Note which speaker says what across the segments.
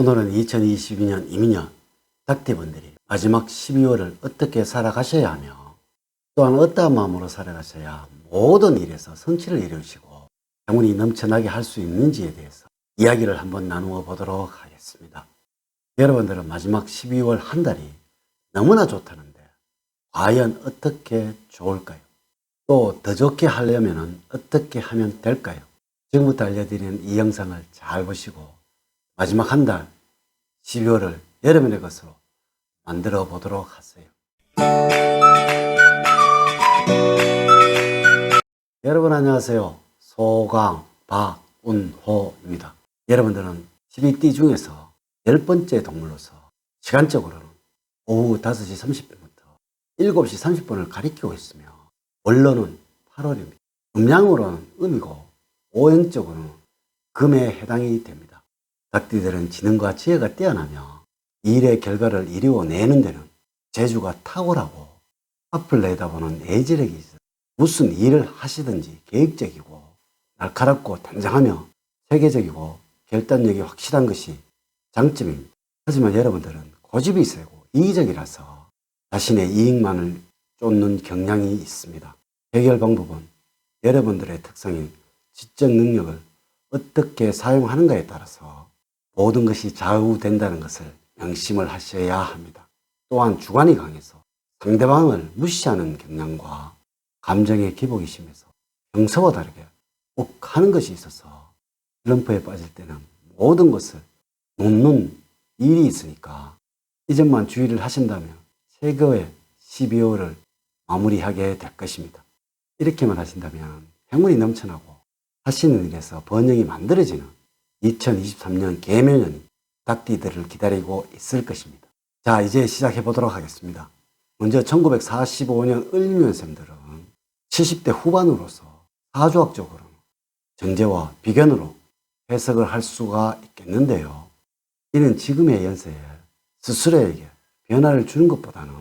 Speaker 1: 오늘은 2022년 이민년 닭띠분들이 마지막 12월을 어떻게 살아가셔야 하며 또한 어떠한 마음으로 살아가셔야 모든 일에서 성취를 이루시고 행운이 넘쳐나게 할 수 있는지에 대해서 이야기를 한번 나누어 보도록 하겠습니다. 여러분들은 마지막 12월 한 달이 너무나 좋다는데 과연 어떻게 좋을까요? 또 더 좋게 하려면 어떻게 하면 될까요? 지금부터 알려드리는 이 영상을 잘 보시고 마지막 한 달 12월을 여러분의 것으로 만들어 보도록 하세요. 여러분 안녕하세요. 소강 박운호입니다. 여러분들은 12띠 중에서 열 번째 동물로서 시간적으로는 오후 5시 30분부터 7시 30분을 가리키고 있으며 원로는 8월입니다. 음양으로는 음이고 오행적으로는 금에 해당이 됩니다. 닭띠들은 지능과 지혜가 뛰어나며 일의 결과를 이루어내는 데는 재주가 탁월하고 앞을 내다보는 애지력이 있어 무슨 일을 하시든지 계획적이고 날카롭고 단정하며 체계적이고 결단력이 확실한 것이 장점입니다. 하지만 여러분들은 고집이 세고 이기적이라서 자신의 이익만을 쫓는 경향이 있습니다. 해결 방법은 여러분들의 특성인 지적 능력을 어떻게 사용하는가에 따라서 모든 것이 좌우된다는 것을 명심을 하셔야 합니다. 또한 주관이 강해서 상대방을 무시하는 경향과 감정의 기복이 심해서 평소와 다르게 꼭 하는 것이 있어서 슬럼프에 빠질 때는 모든 것을 놓는 일이 있으니까 이 점만 주의를 하신다면 최고의 12월을 마무리하게 될 것입니다. 이렇게만 하신다면 행운이 넘쳐나고 하시는 일에서 번영이 만들어지는 2023년 개묘년이 닭띠들을 기다리고 있을 것입니다. 자, 이제 시작해 보도록 하겠습니다. 먼저 1945년 을묘년생들은 70대 후반으로서 사주학적으로는 정제와 비견으로 해석을 할 수가 있겠는데요. 이는 지금의 연세에 스스로에게 변화를 주는 것보다는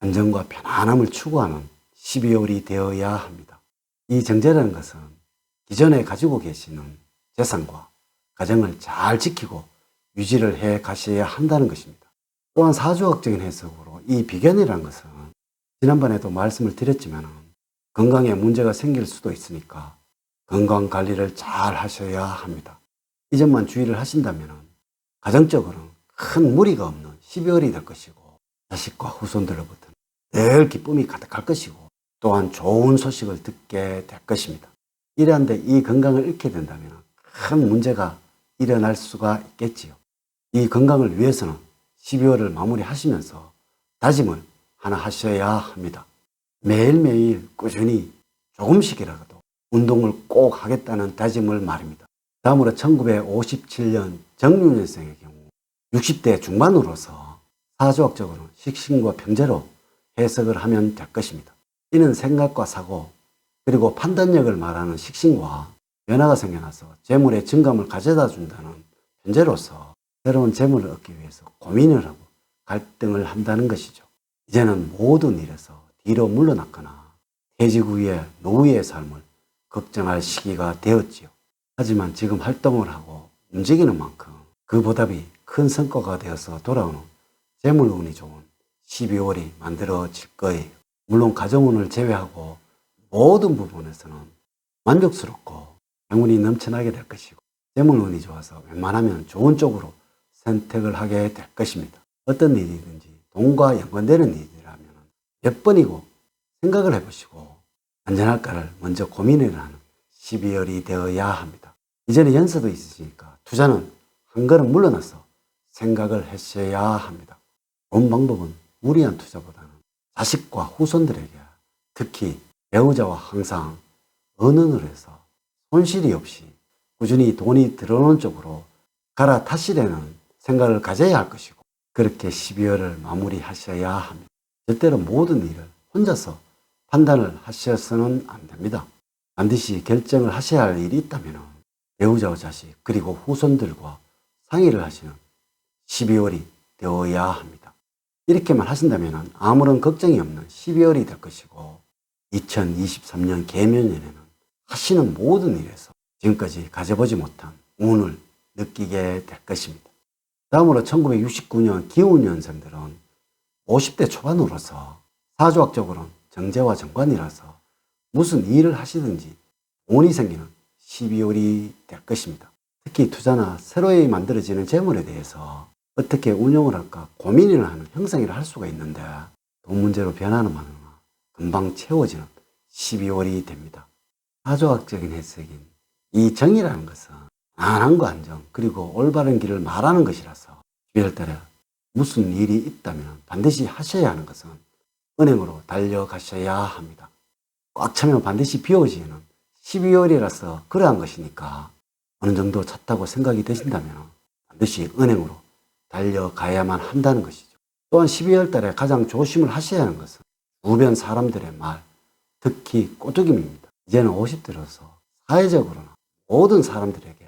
Speaker 1: 안정과 편안함을 추구하는 12월이 되어야 합니다. 이 정제라는 것은 기존에 가지고 계시는 재산과 가정을 잘 지키고 유지를 해 가셔야 한다는 것입니다. 또한 사주학적인 해석으로 이 비견이라는 것은 지난번에도 말씀을 드렸지만 건강에 문제가 생길 수도 있으니까 건강 관리를 잘 하셔야 합니다. 이 점만 주의를 하신다면 가정적으로는 큰 무리가 없는 12월이 될 것이고 자식과 후손들로부터 늘 기쁨이 가득할 것이고 또한 좋은 소식을 듣게 될 것입니다. 이러한데 이 건강을 잃게 된다면 큰 문제가 일어날 수가 있겠지요. 이 건강을 위해서는 12월을 마무리하시면서 다짐을 하나 하셔야 합니다. 매일매일 꾸준히 조금씩이라도 운동을 꼭 하겠다는 다짐을 말입니다. 다음으로 1957년 정유년생의 경우 60대 중반으로서 사주학적으로 식신과 병제로 해석을 하면 될 것입니다. 이는 생각과 사고 그리고 판단력을 말하는 식신과 변화가 생겨나서 재물의 증감을 가져다 준다는 현재로서 새로운 재물을 얻기 위해서 고민을 하고 갈등을 한다는 것이죠. 이제는 모든 일에서 뒤로 물러났거나 퇴직 후에 노후의 삶을 걱정할 시기가 되었지요. 하지만 지금 활동을 하고 움직이는 만큼 그 보답이 큰 성과가 되어서 돌아오는 재물운이 좋은 12월이 만들어질 거예요. 물론 가정운을 제외하고 모든 부분에서는 만족스럽고 행운이 넘쳐나게 될 것이고 재물운이 좋아서 웬만하면 좋은 쪽으로 선택을 하게 될 것입니다. 어떤 일이든지 돈과 연관되는 일이라면 몇 번이고 생각을 해보시고 안전할까를 먼저 고민을 하는 12월이 되어야 합니다. 이전에 연세도 있으시니까 투자는 한 걸음 물러나서 생각을 하셔야 합니다. 좋은 방법은 무리한 투자보다는 자식과 후손들에게 특히 배우자와 항상 언언을 해서 손실이 없이 꾸준히 돈이 들어오는 쪽으로 갈아타시려는 생각을 가져야 할 것이고 그렇게 12월을 마무리하셔야 합니다. 절대로 모든 일을 혼자서 판단을 하셔서는 안 됩니다. 반드시 결정을 하셔야 할 일이 있다면 배우자와 자식 그리고 후손들과 상의를 하시는 12월이 되어야 합니다. 이렇게만 하신다면 아무런 걱정이 없는 12월이 될 것이고 2023년 개면년에는 하시는 모든 일에서 지금까지 가져보지 못한 운을 느끼게 될 것입니다. 다음으로 1969년 기혼년생들은 50대 초반으로서 사주학적으로는 정제와 정관이라서 무슨 일을 하시든지 돈이 생기는 12월이 될 것입니다. 특히 투자나 새로이 만들어지는 재물에 대해서 어떻게 운용을 할까 고민을 하는 형성이라 할 수가 있는데 돈 문제로 변하는 많으나 금방 채워지는 12월이 됩니다. 사조학적인 해석인 이 정이라는 것은 안한과 안정 그리고 올바른 길을 말하는 것이라서 12월 달에 무슨 일이 있다면 반드시 하셔야 하는 것은 은행으로 달려가셔야 합니다. 꽉 차면 반드시 비워지는 12월이라서 그러한 것이니까 어느 정도 찼다고 생각이 되신다면 반드시 은행으로 달려가야만 한다는 것이죠. 또한 12월 달에 가장 조심을 하셔야 하는 것은 주변 사람들의 말, 특히 꼬투김입니다. 이제는 50대로서 사회적으로나 모든 사람들에게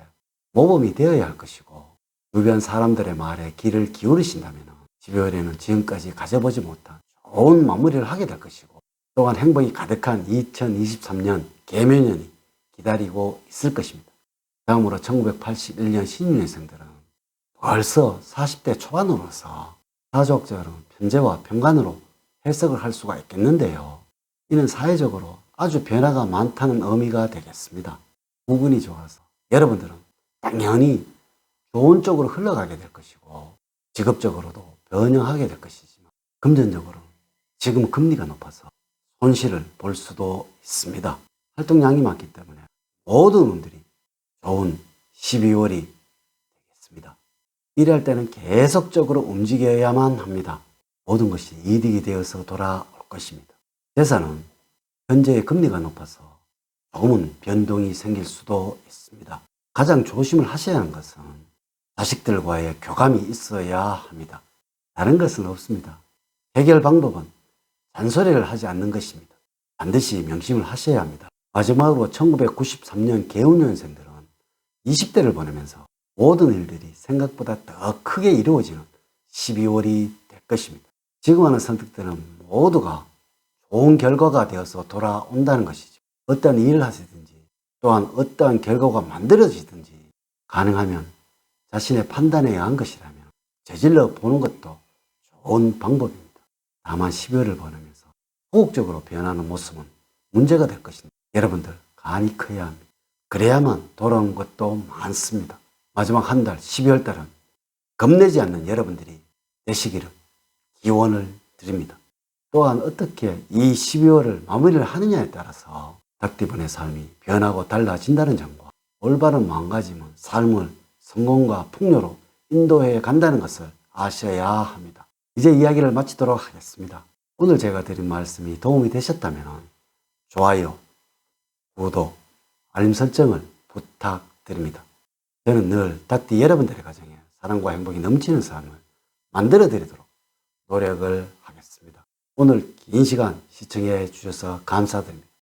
Speaker 1: 모범이 되어야 할 것이고 주변 사람들의 말에 귀를 기울이신다면 12월에는 지금까지 가져보지 못한 좋은 마무리를 하게 될 것이고 또한 행복이 가득한 2023년 개묘년이 기다리고 있을 것입니다. 다음으로 1981년 신유년생들은 벌써 40대 초반으로서 사족적으로 편제와 편관으로 해석을 할 수가 있겠는데요. 이는 사회적으로 아주 변화가 많다는 의미가 되겠습니다. 부분이 좋아서 여러분들은 당연히 좋은 쪽으로 흘러가게 될 것이고 직업적으로도 변형하게 될 것이지만 금전적으로는 지금 금리가 높아서 손실을 볼 수도 있습니다. 활동량이 많기 때문에 모든 분들이 좋은 12월이 되겠습니다. 일할 때는 계속적으로 움직여야만 합니다. 모든 것이 이득이 되어서 돌아올 것입니다. 재산은 현재의 금리가 높아서 조금은 변동이 생길 수도 있습니다. 가장 조심을 하셔야 하는 것은 자식들과의 교감이 있어야 합니다. 다른 것은 없습니다. 해결 방법은 잔소리를 하지 않는 것입니다. 반드시 명심을 하셔야 합니다. 마지막으로 1993년 개운년생들은 20대를 보내면서 모든 일들이 생각보다 더 크게 이루어지는 12월이 될 것입니다. 지금 하는 선택들은 모두가 좋은 결과가 되어서 돌아온다는 것이죠. 어떠한 일을 하시든지 또한 어떠한 결과가 만들어지든지 가능하면 자신의 판단에 의한 것이라면 저질러 보는 것도 좋은 방법입니다. 다만 12월을 보내면서 소극적으로 변하는 모습은 문제가 될 것입니다. 여러분들 간이 커야 합니다. 그래야만 돌아온 것도 많습니다. 마지막 한 달, 12월 달은 겁내지 않는 여러분들이 되시기를 기원을 드립니다. 또한 어떻게 이 12월을 마무리를 하느냐에 따라서 닭띠분의 삶이 변하고 달라진다는 점과 올바른 마음가짐은 삶을 성공과 풍요로 인도해 간다는 것을 아셔야 합니다. 이제 이야기를 마치도록 하겠습니다. 오늘 제가 드린 말씀이 도움이 되셨다면 좋아요, 구독, 알림 설정을 부탁드립니다. 저는 늘 닭띠 여러분들의 가정에 사랑과 행복이 넘치는 삶을 만들어 드리도록 노력을 하겠습니다. 오늘 긴 시간 시청해 주셔서 감사드립니다.